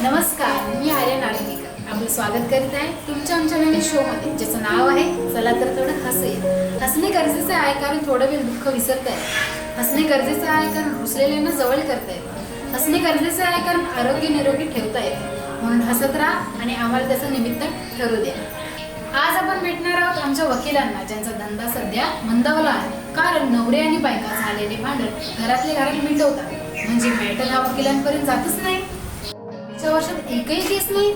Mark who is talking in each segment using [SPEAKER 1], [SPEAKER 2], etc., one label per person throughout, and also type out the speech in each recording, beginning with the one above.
[SPEAKER 1] नमस्कार मी आर्या नाळेकर आपलं स्वागत करीत आहे तुमच्या आमच्या नवीन शो मध्ये ज्याचं नाव आहे चला तर थोडं हसूया हसणे गरजेचं आहे कारण थोडं वेळ दुःख विसरत आहे हसणे गरजेचं आहे कारण रुसलेल्यांना जवळ करता येतं हसणे गरजेचं आहे कारण आरोग्य निरोगी ठेवता येतं म्हणून हसत राहा आणि आम्हाला त्याचं निमित्त ठरू द्या. आज आपण भेटणार आहोत आमच्या वकिलांना ज्यांचा धंदा सध्या मंदावला आहे. कारण नवरे आणि बायका झालेले भांडण घरातले घरात मिटवतात. म्हणजे मॅटर हा वकिलांपर्यंत जातच नाही. च्या वर्षात एकही केस नाही.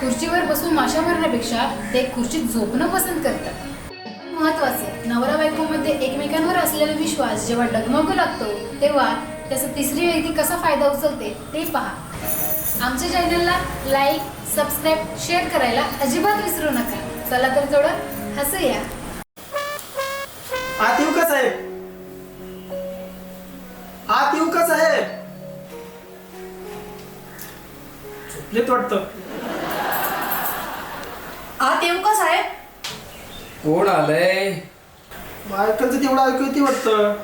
[SPEAKER 1] खुर्चीवर बसून माशा मारण्यापेक्षा ते खुर्चीत झोपणं पसंत करतात. महत्वाचं नवरा बायकोमध्ये एकमेकांवर असलेला विश्वास जेव्हा डगमगू लागतो तेव्हा त्याचा तिसरी व्यक्ती कसा फायदा उचलते ते पहा. आमच्या चॅनलला लाईक सबस्क्राईब शेअर करायला अजिबात विसरू नका. चला तर थोडं हसूया
[SPEAKER 2] आत येऊ का साहेब? आत येऊ का साहेब? झोपलेत वाटतं.
[SPEAKER 3] आत येऊ का साहेब?
[SPEAKER 4] कोण आलंय?
[SPEAKER 2] बायकांचं तेवढं ऐकू येते वाटतं.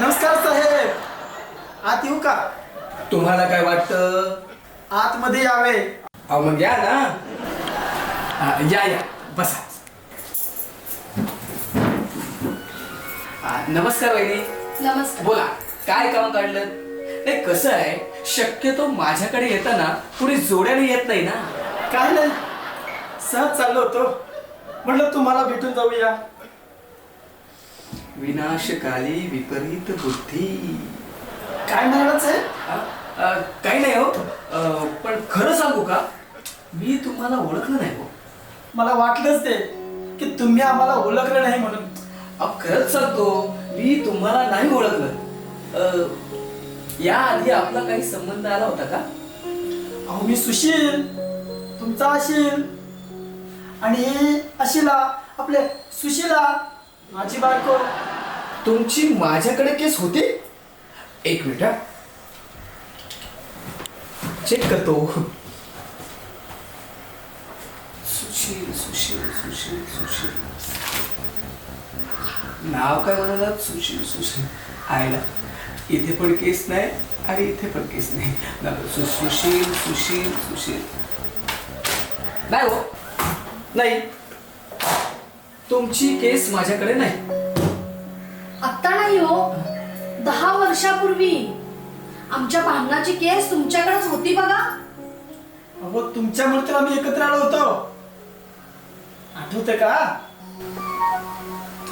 [SPEAKER 2] नमस्कार साहेब. आत येऊ का?
[SPEAKER 4] तुम्हाला काय वाटतं?
[SPEAKER 2] आतमध्ये यावे.
[SPEAKER 4] अहो मग या ना. हा, या या. बसा. नमस्कार वहिनी.
[SPEAKER 1] नमस्कार.
[SPEAKER 4] बोला काय काम काढलं? नाही कसं आहे शक्यतो माझ्याकडे येताना कुणी जोड्याने येत नाही ना.
[SPEAKER 2] काय नाही. सहज चाललो होतो. म्हटलं तुम्हाला भेटून जाऊया.
[SPEAKER 4] विनाशकाली विपरीत बुद्धी.
[SPEAKER 2] काय म्हणाला साहेब?
[SPEAKER 4] हा, अ, काही नाही हो. अ, पण खरं सांगू का? मी तुम्हाला ओळखलं नाही हो.
[SPEAKER 2] मला वाटलंच ते की तुम्ही आम्हाला ओळखलं नाही म्हणून.
[SPEAKER 4] अहो खरंच सांगतो मी तुम्हाला नाही ओळखलं. अ, या आधी आपला काही संबंध आला होता का?
[SPEAKER 2] अहो मी सुशील तुमचा अशील. आणि अशिला आपले सुशीला माझी बायको.
[SPEAKER 4] तुमची माझ्याकडे केस होती? एक मिनिट. चेक करतो. सुशील सुशील सुशील सुशील. नाव काय म्हणालात सुशील सुशील. आयला. इथे पण केस नाही आणि इथे पण केस नाही. सुशील सुशील सुशील. नाही हो. नाही. तुमची केस माझ्याकडे नाही.
[SPEAKER 3] आत्ता नाही हो. दहा वर्षापूर्वी. आमच्या भांडणाची केस तुमच्याकडेच होती बघा.
[SPEAKER 2] अहो तुमच्यामुळे तर आम्ही एकत्र आलो होतो. आठवतं का?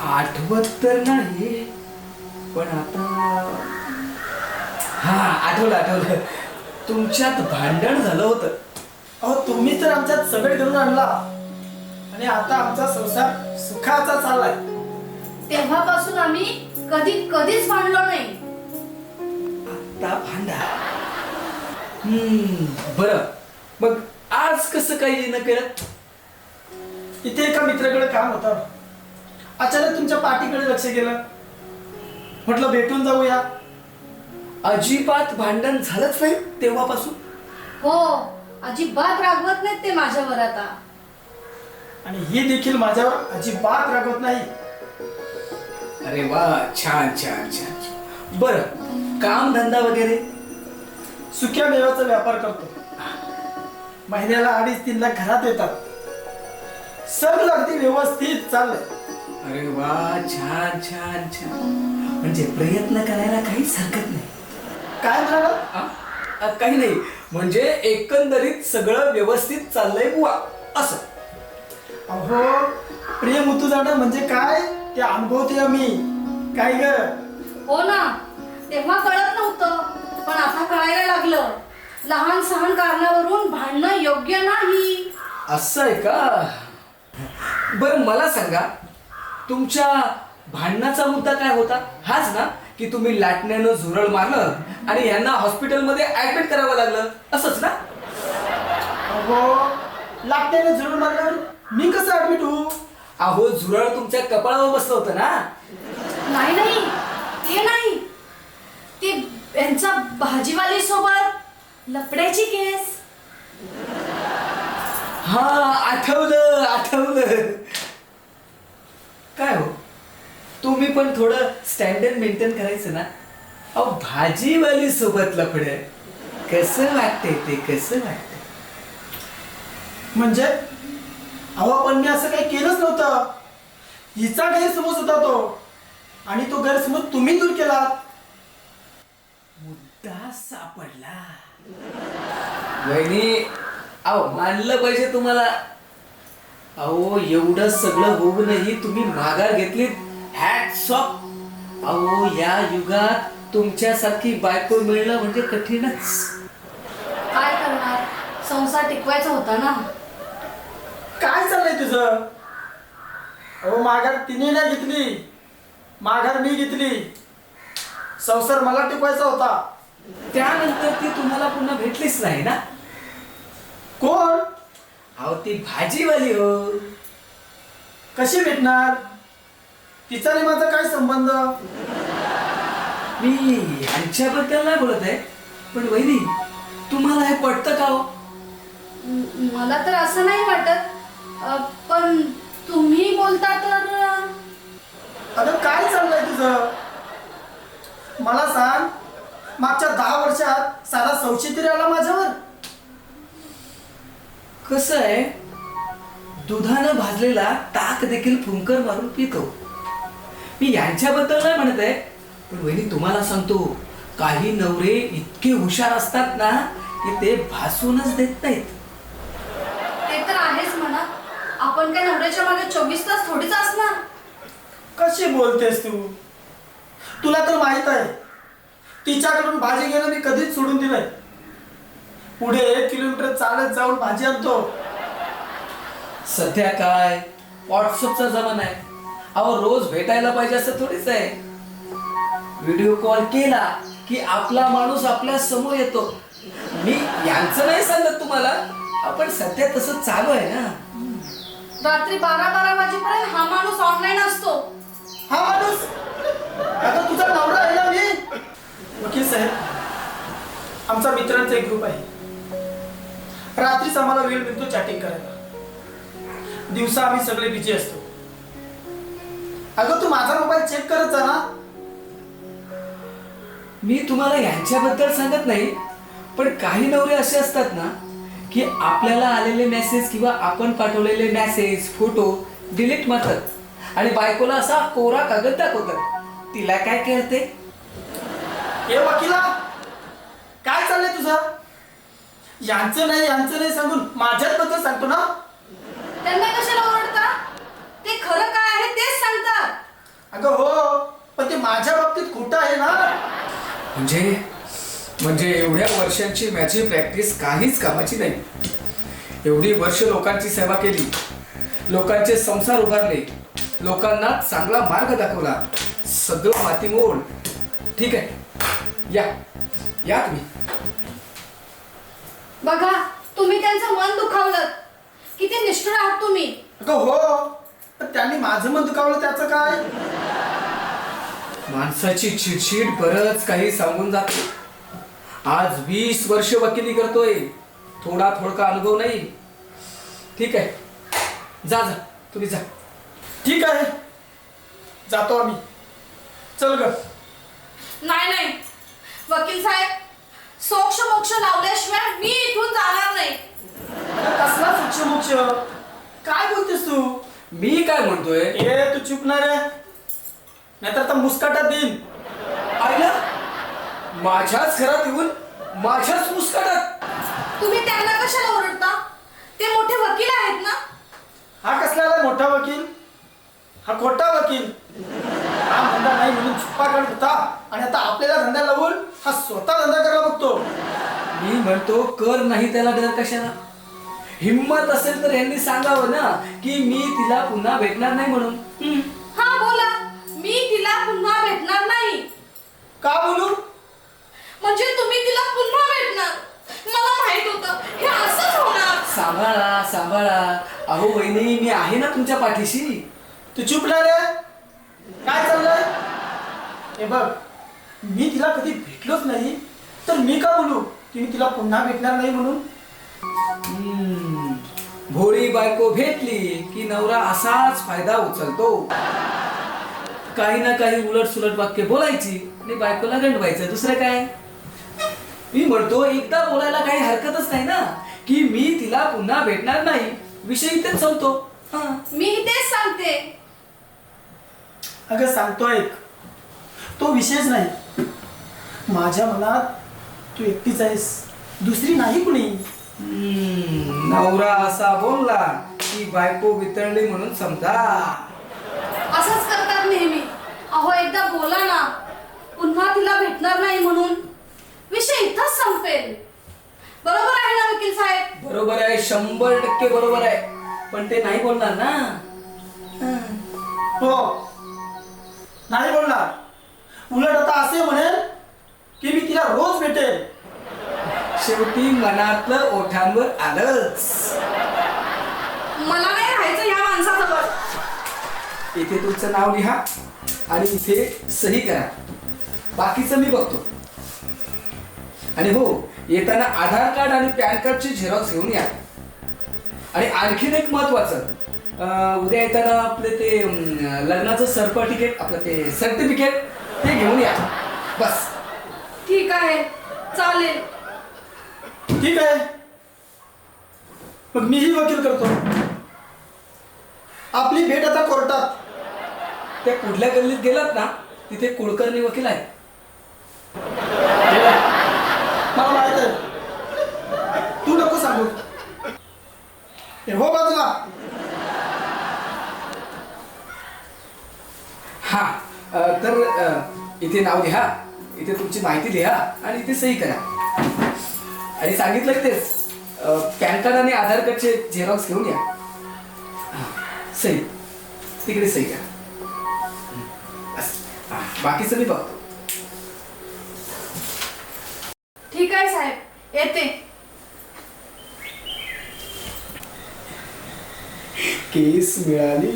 [SPEAKER 4] आठवत तर नाही पण आता हा आठवलं आठवलं. तुमच्यात भांडण झालं होतं.
[SPEAKER 2] अहो तुम्ही तर आमच्यात सगळे घडून आणला. आणि आता आमचा संसार सुखाचा चाललाय.
[SPEAKER 3] तेव्हापासून आम्ही कधी कधीच भांडलो नाही.
[SPEAKER 4] आता भांडा. हम्म बरं. मग आज कसं काही न केलं?
[SPEAKER 2] इथे एका मित्राकडे काम होतं. अचानक तुमच्या पाठीकडे लक्ष गेलं. म्हटलं भेटून जाऊया.
[SPEAKER 4] अजिबात भांडण झालंच नाही तेव्हापासून.
[SPEAKER 3] हो अजिबात रागवत नाहीत ते माझ्यावर आता.
[SPEAKER 2] आणि ही देखील माझ्यावर अजिबात रागवत नाही.
[SPEAKER 4] अरे वा छान छान छान. बरं काम धंदा वगैरे?
[SPEAKER 2] सुक्या मेव्याचा व्यापार करतो. महिन्याला अडीच तीन लाख घरात येतात. सगळं अगदी व्यवस्थित चाललंय.
[SPEAKER 4] अरे वा छान छान छान. म्हणजे प्रयत्न करायला काहीच हरकत नाही.
[SPEAKER 2] काय म्हणाला
[SPEAKER 4] आ? आ, काही नाही. म्हणजे एकंदरीत सगळं व्यवस्थित चाललंय बुवा. असं.
[SPEAKER 2] अहो प्रेम उतू जाणं म्हणजे काय? ते अनुभवते मी. काय ग?
[SPEAKER 3] हो ना. तेव्हा कळत नव्हतं पण आता कळायला लागलं. लहान सहान कारणावरून भांडणं योग्य नाही.
[SPEAKER 4] असं आहे का? बरं मला सांगा तुमच्या भांडणाचा मुद्दा काय होता? हाच ना की तुम्ही लाटण्यानं झुरळ मारलं आणि यांना हॉस्पिटलमध्ये ऍडमिट करावं लागलं. असंच ना?
[SPEAKER 2] अहो लागत्याने झुरून मारल्यावर मी कसं ऍडमिट होऊ?
[SPEAKER 4] अहो झुरळ तुमच्या कपाळावर बसलं होतं ना?
[SPEAKER 3] नाही नाही ते नाही. ते यांचा भाजीवाली सोबत लपड्याची केस.
[SPEAKER 4] हा आठवलं आठवलं. काय हो? तुम्ही पण थोडं स्टँडर्ड मेंटेन करायचं ना? अहो भाजीवाली सोबत लफडे. कसं वाटतंय ते कसं वाटतंय?
[SPEAKER 2] म्हणजे? अहो पण मी असं काही केलंच नव्हतं. हिचा गैरसमज होता तो. आणि तो गैरसमज तुम्ही दूर केला
[SPEAKER 4] मुद्दा सापडला. वहिनी अहो मानलं पाहिजे तुम्हाला. अहो एवढं सगळं होऊनही तुम्ही माघार ऑफ अहो या युगात तुमच्यासारखी बायको मिळणं म्हणजे कठीणच.
[SPEAKER 3] काय करणार? संसार टिकवायचा होता ना.
[SPEAKER 2] काय चाललंय तुझं? अहो माघार तिने नाही घेतली. माघार मी घेतली. संसार मला टिकवायचा होता.
[SPEAKER 4] त्यानंतर ती तुम्हाला पुन्हा भेटलीच नाही ना? ती भाजीवाली हो.
[SPEAKER 2] कशी भेटणार? तिचा आणि माझा काय संबंध?
[SPEAKER 4] मी यांच्याबद्दल नाही बोलत आहे पण वहिनी तुम्हाला हे पटतं का हो?
[SPEAKER 3] म- मला तर असं नाही वाटत. अ, पण तुम्ही बोलता तर अ,
[SPEAKER 2] अगं काय चाललंय तुझं? मला सांग मागच्या दहा वर्षात साधा संशय तरी आला माझ्यावर?
[SPEAKER 4] कसं आहे? दुधानं भाजलेला ताक देखील फुंकर मारून पितो. मी यांच्याबद्दल नाही म्हणत आहे पण वहिनी तुम्हाला सांगतो काही नवरे इतके हुशार असतात ना की ते भासूनच देत नाहीत.
[SPEAKER 3] ते तर आहेच म्हणा. आपण काय नवऱ्याच्या मागे चोवीस तास थोडीच असणार?
[SPEAKER 2] कशी बोलतेस तू? तुला तर माहीत आहे तिच्याकडून भाजी घेणं मी कधीच सोडून दिलंय. पुढे एक किलोमीटर चालत जाऊन भाजी आणतो.
[SPEAKER 4] सध्या काय? व्हॉट्सअपचा जमाना आहे. अहो रोज भेटायला पाहिजे असं थोडीच आहे. व्हिडिओ कॉल केला की आपला माणूस आपल्यासमोर येतो. मी यांचं नाही सांगत तुम्हाला आपण सध्या तसं चालू आहे ना.
[SPEAKER 3] रात्री बारा बारा वाजेपर्यंत हा माणूस ऑनलाईन असतो.
[SPEAKER 2] हा माणूस? आता तुझा नवरा आहे ना मी? वकील साहेब आमचा मित्रांचा एक ग्रुप आहे. रात्रीच आम्हाला वेळ मिळतो चॅटिंग करायला. दिवसा आम्ही सगळे बिझी असतो. अगं तू माझा मोबाईल चेक करत जा ना.
[SPEAKER 4] मी तुम्हाला यांच्याबद्दल सांगत नाही पण काही नवरे असे असतात ना की आपल्याला आलेले मेसेज किंवा आपण पाठवलेले मेसेज फोटो डिलीट मारतात आणि बायकोला असा कोरा कागद दाखवतात. तिला काय कळते
[SPEAKER 2] ए वकिला काय चाललंय तुझं? यांचं नाही यांचं नाही सांगून माझ्याच बद्दल सांगतो ना.
[SPEAKER 3] त्यांना कशाला ओरडता? ते खरं काय आहे तेच सांगतात.
[SPEAKER 2] अगं हो पण ते माझ्या बाबतीत खोटं आहे ना.
[SPEAKER 4] म्हणजे म्हणजे एवढ्या वर्षांची माझी प्रॅक्टिस काहीच कामाची नाही. एवढी वर्ष लोकांची सेवा केली लोकांचे संसार उभारले लोकांना चांगला मार्ग दाखवला सगळं मातीमोल. ठीक आहे या या तुम्ही.
[SPEAKER 3] बघा तुम्ही त्यांचं मन दुखावलं. आहात तुम्ही.
[SPEAKER 2] अगं हो पण त्यांनी माझं मन दुखावलं त्याचं काय?
[SPEAKER 4] माणसाची चिडचिड बरंच काही सांगून जाते. आज वीस वर्ष वकिली करतोय. थोडा थोडका अनुभव नाही. ठीक आहे. जा जा. तुम्ही जा.
[SPEAKER 2] ठीक आहे. जातो आम्ही. चल ग.
[SPEAKER 3] नाही नाही. वकील साहेब सोक्ष मोक्ष लावल्याशिवाय मी इथून जाणार नाही.
[SPEAKER 2] कसला सुक्ष मोक्ष? काय बोलतेस तू?
[SPEAKER 4] मी काय म्हणतोय?
[SPEAKER 2] ए तू चुकणार आहे नाहीतर आता मुस्काटात देईन.
[SPEAKER 4] आईला माझ्याच घरात येऊन माझ्याच मुस्काटात.
[SPEAKER 3] तुम्ही त्यांना कशाला ओरडता? ते मोठे वकील आहेत ना?
[SPEAKER 2] हा कसला मोठा वकील? हा खोटा वकील? हा धंदा नाही म्हणून छुपा काढत होता आणि आता आपल्याला धंदा लावून हा स्वतः धंदा करायला बघतो.
[SPEAKER 4] मी म्हणतो कर नाही त्याला डर कशाला? हिम्मत असेल तर यांनी सांगावं ना की मी तिला पुन्हा भेटणार नाही म्हणून. हम्म.
[SPEAKER 3] हा बोला. मी तिला पुन्हा भेटणार नाही.
[SPEAKER 2] का बोलू?
[SPEAKER 3] म्हणजे तुम्ही तिला पुन्हा भेटणार? मला माहीत होतं. हे असंच होणार.
[SPEAKER 4] सांभाळा सांभाळा. अहो वहिनी मी आहे ना तुमच्या पाठीशी.
[SPEAKER 2] तू चुपणार आहे काय चाललंय? हे बघ मी तिला कधी भेटलोच नाही. तर मी का बोलू? की मी तिला पुन्हा भेटणार नाही म्हणून?
[SPEAKER 4] भोळी बायको भेटली की नवरा असाच फायदा उचलतो. काही ना काही उलट सुलट वाक्य बोलायची आणि बायकोला गंडवायचं. दुसरं काय? मी म्हणतो एकदा बोलायला काही हरकतच नाही ना. की मी तिला पुन्हा भेटणार नाही. विषय इथेच संपतो. हा.
[SPEAKER 3] मी तेच सांगते.
[SPEAKER 2] अगं सांगतो ऐक तो विषयच नाही. माझ्या मनात तू एकटीच आहेस. दुसरी नाही कुणी.
[SPEAKER 4] नवरा असा बोलला की बायको वितळली म्हणून समजा.
[SPEAKER 3] असंच करतात नेहमी. अहो एकदा बोला ना. पुन्हा तिला भेटणार नाही म्हणून. विषय इथंच संपेल. बरोबर आहे ना वकील साहेब?
[SPEAKER 4] बरोबर आहे शंभर टक्के बरोबर आहे. पण ते नाही बोलणार ना.
[SPEAKER 2] हो. नाही बोलणार. उलट आता असे म्हणेल की मी तिला रोज भेटेल.
[SPEAKER 4] शेवटी मनातलं ओठांवर आलंच.
[SPEAKER 3] मला नाही राहायचं या माणसाजवळ.
[SPEAKER 4] इथे तुमचं नाव लिहा आणि इथे सही करा. बाकीचं मी बघतो. आणि हो येताना आधार कार्ड आणि पॅन कार्डची झेरॉक्स घेऊन या. आणि आणखीन एक महत्वाचं अं, उद्या येताना आपले ते अं, लग्नाचं सर्टिफिकेट आपलं ते सर्टिफिकेट ते घेऊन या. बस.
[SPEAKER 3] ठीक आहे. चालेल.
[SPEAKER 2] ठीक आहे. मग मीही वकील करतो. आपली भेट आता कोर्टात.
[SPEAKER 4] त्या कुठल्या गल्लीत गेलात ना तिथे कुलकर्णी वकील आहे
[SPEAKER 2] मला माहीत आहे. तू नको सांगू. हे बाजूला.
[SPEAKER 4] हा तर इथे नाव लिहा इथे तुमची माहिती लिहा आणि इथे सही करा. आणि सांगितलं की तेच पॅन कार्ड आणि आधार कार्डचे झेरॉक्स घेऊन या. हा, सही. तिकडे सही हं. हा, बाकीचं मी बघतो.
[SPEAKER 3] ठीक आहे साहेब येते.
[SPEAKER 2] केस मिळाली.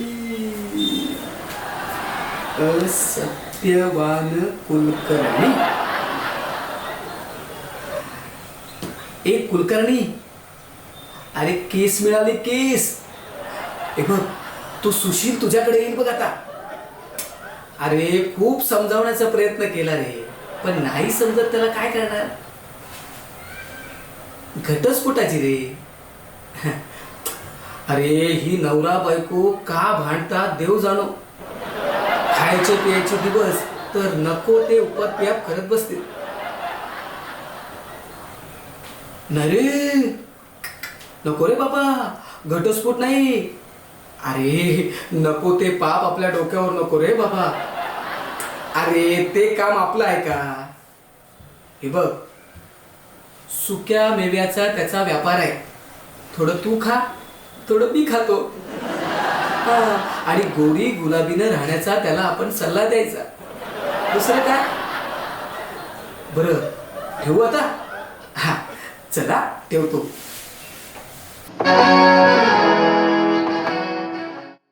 [SPEAKER 4] सत्यवान कुलकर्णी. एक कुलकर्णी. अरे केस मिळाले केस. हे बघ तो सुशील तुझ्याकडे येईल बघ आता. अरे खूप समजावण्याचा प्रयत्न केला रे पण नाही समजत त्याला काय करणार? घटस्फोटाची रे. अरे ही नवरा बायको का भांडतात देव जाणो. खायचे प्यायचे दिवस तर नको ते उपद्व्याप करत बसतील. नरे! नको रे बाबा घटस्फोट नाही. अरे नको ते पाप आपल्या डोक्यावर नको रे बाबा. अरे ते काम आपलं आहे का? हे बघ सुक्या मेव्याचा त्याचा व्यापार आहे. थोडं तू खा थोडं मी खातो. हा, आणि गोरी गुलाबीनं राहण्याचा त्याला आपण सल्ला द्यायचा. दुसरं काय? बरं ठेवू आता? हा. चला ठेवतो.